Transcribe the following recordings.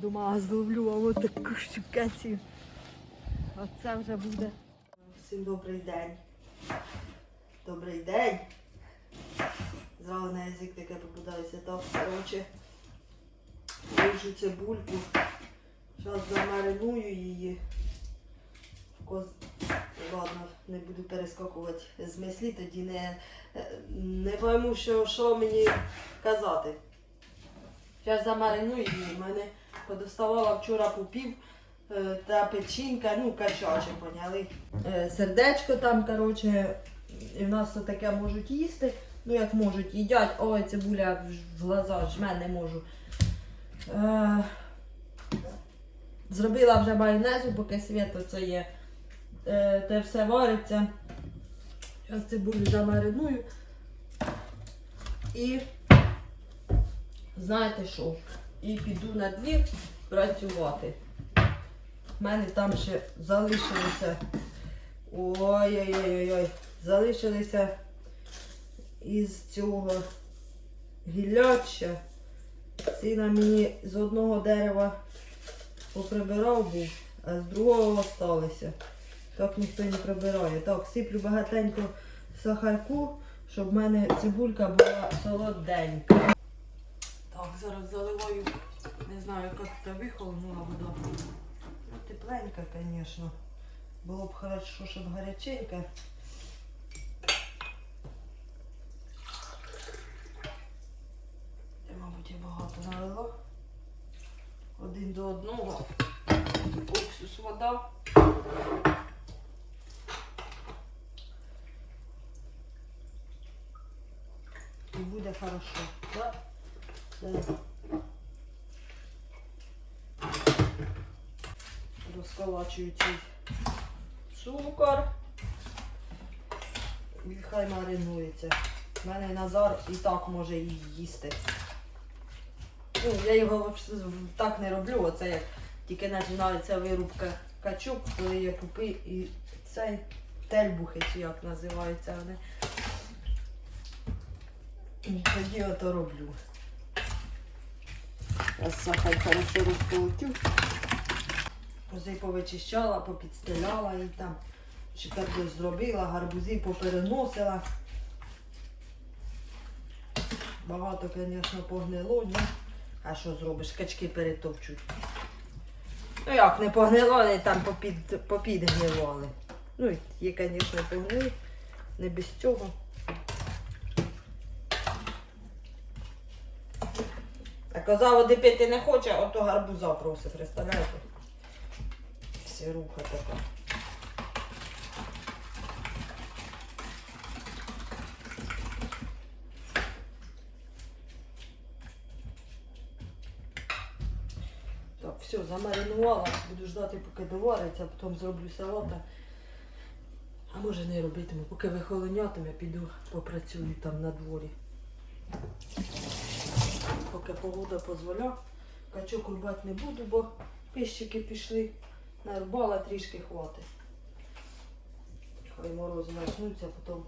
Думала, зловлю, от таку щукацію. Оце вже буде. Всім добрий день. Добрий день. Зразу на язик таке попадається. Так, коротше, ріжу цибульку. Зараз замариную її. Коз... Ладно, не буду перескакувати з мислі, тоді не, не пойму, що, що мені казати. Зараз замариную її. У мене подоставала вчора пупів е, та печінка, ну, качаче, поняли. Е, Сердечко там, коротше, і в нас таке можуть їсти. Ну, як можуть, їдять. Ой, цибуля в- глаза жме, не можу. Е, Зробила вже майонезу, поки свято це є. Е, Те все вариться. Зараз цибулю замариную. І знаєте що? І піду на двір працювати. У мене там ще залишилися. Ой-ой-ой-ой. Залишилися із цього гілляча. Сина мені з одного дерева поприбирав був, а з другого осталися. Так ніхто не прибирає. Так, сиплю багатенько сахарку, щоб в мене цибулька була солоденька. Так, зараз заливаю, не знаю, як це вихолонула вода. Ну, тепленька, звісно. Було б хорошо, щоб гаряченька. Я, мабуть, я багато налила. Один до одного. Уксус, вода. І буде хорошо. Да? Да. Розколачую цей цукор. І хай маринується. У мене Назар і так може її їсти. Ну, я його так не роблю, оце як тільки починається вирубка качук, коли є пупи і цей тельбухи, чи як називаються вони. Тоді ото роблю. Я сахар хорошо розколотю. Кози повичищала, попідстеляла і там шикардос зробила, гарбузи попереносила. Багато, звісно, погнило, ні. А що зробиш? Качки перетовчуть. Ну як, не погнило, вони там попід, попідгнивали. Ну, є, звісно, погнили. Не без цього. Коза води пити не хоче, а ото гарбуза просить, представляєте? Сіруха така. Так, все, замаринувала. Буду ждати, поки довариться, а потім зроблю салата. А може не робитиму, поки вихолонятиме, піду попрацюю там на дворі. Поки погода дозволя. Качок рубати не буду, бо пищики пішли. Нарубала трішки хватить. Хай морози почнуться, потім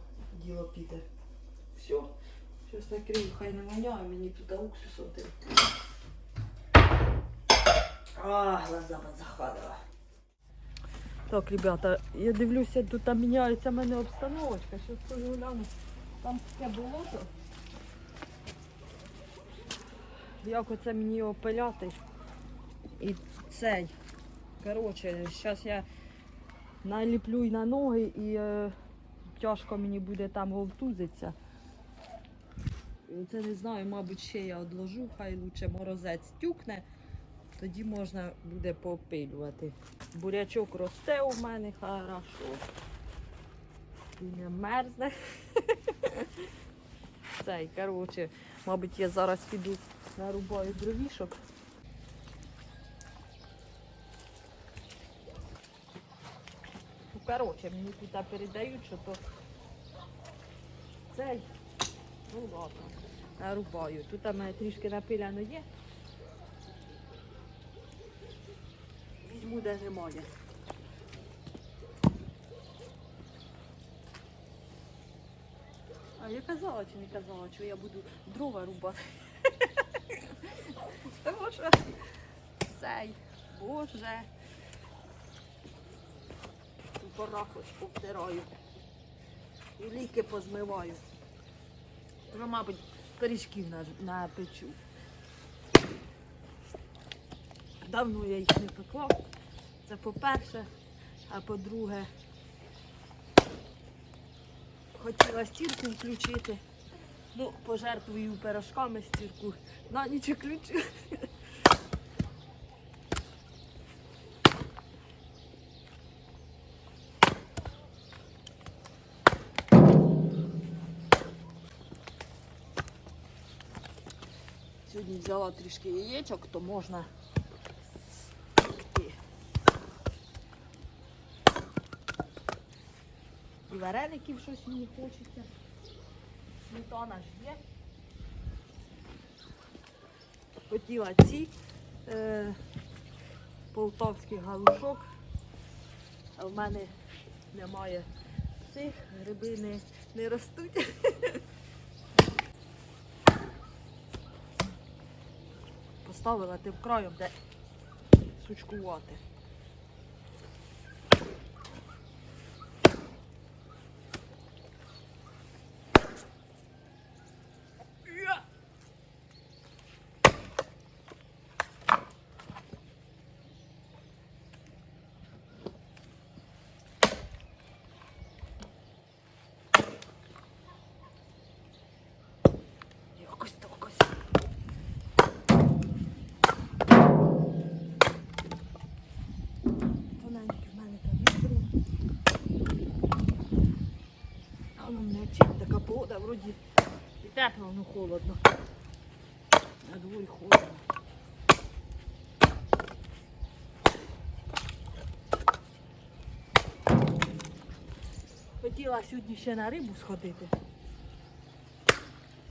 діло піде. Все. Щось накрию, хай не воняє, мені туди уксусом тим. А, глаза захватила. Так, ребята, я дивлюся, тут міняється в мене обстановочка. Щас скажу гляну. Там таке болото. Як оце мені його пиляти? І цей. Коротше, зараз я наліплю й на ноги і е, тяжко мені буде там вовтузиться. Це не знаю, мабуть, ще я одложу, хай лучше морозець тюкне, тоді можна буде попилювати. Бурячок росте у мене хорошо. І не мерзне. Цей, коротше, мабуть, я зараз піду нарубаю дровішок. Ну, коротше, мені тут передають, що то цей. Ну ладно, нарубаю. Тут у мене трішки напиляно є. Візьму, де немає. Я казала чи не казала, що я буду дрова рубати. Тому що цей. Боже. Пора хоч повтираю. І ліки позмиваю. Вже, мабуть, пиріжків на- напечу. Давно я їх не пекла. Це по-перше, а по-друге, хотіла стірку включити. Ну, пожертвую пирожками стірку. На ніч включу. Сьогодні взяла трішки яєчок, то можна спекти. І вареників щось мені хочеться. Сметана ж є. Хотіла ці е, полтавський галушок, а в мене немає цих, гриби не, не ростуть. Поставила тим краєм, де сучкувати. Я! Якось так ось. Тоненьке в мене там вітро. А ну не погода, вроді і тепло, ну холодно. На дворі холодно. Хотіла сьогодні ще на рибу сходити.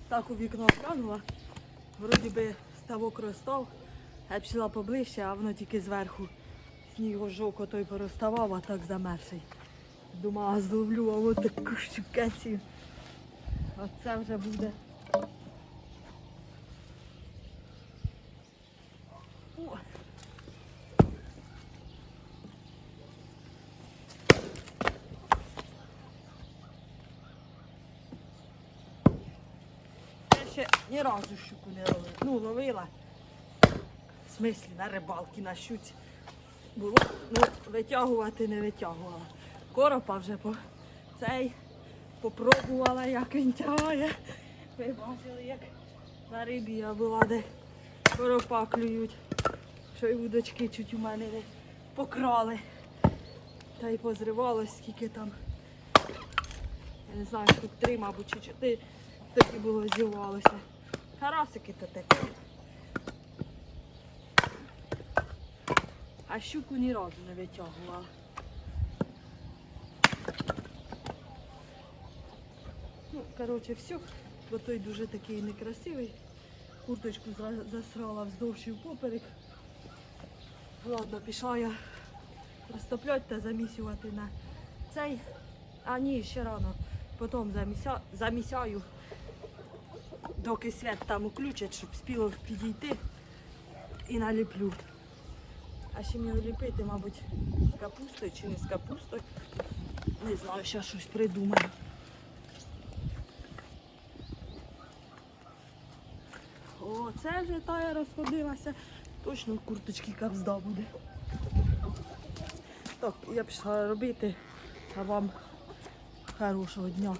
Так у вікно глянула. Вроді би ставок розстав, я пішла поближче, а воно тільки зверху снігожок отой пороставав, а так замерший. Думала, зловлю, а от таку щукецію. Оце вже буде. О. Ще ні разу щуку не ловила. Ну, ловила. В смислі на рибалки, на щуці. Було, ну, витягувати не витягувала. Коропа вже по цей попробувала, як він тягає. Ви бачили, як на рибі я була, де коропа клюють. Що й удочки чуть у мене не покрали. Та й позривалось, скільки там. Я не знаю, штук три, мабуть, чи чотири. Тоді було зірвалося. Карасики то таке. А щуку ні разу не витягувала. Ну, коротше, все. Бо той дуже такий некрасивий. Курточку засрала вздовж і впоперек. Ладно, пішла я розтоплять та замісювати на цей. А ні, ще рано. Потім заміся... замісяю, доки свят там уключать, щоб спіло підійти і наліплю. А ще мені ліпити, мабуть, з капустою чи не з капустою. Не знаю, ще щось придумаю. О, це вже тая розходилася. Точно курточки кавзда буде. Так, я пішла робити, а вам хорошого дня.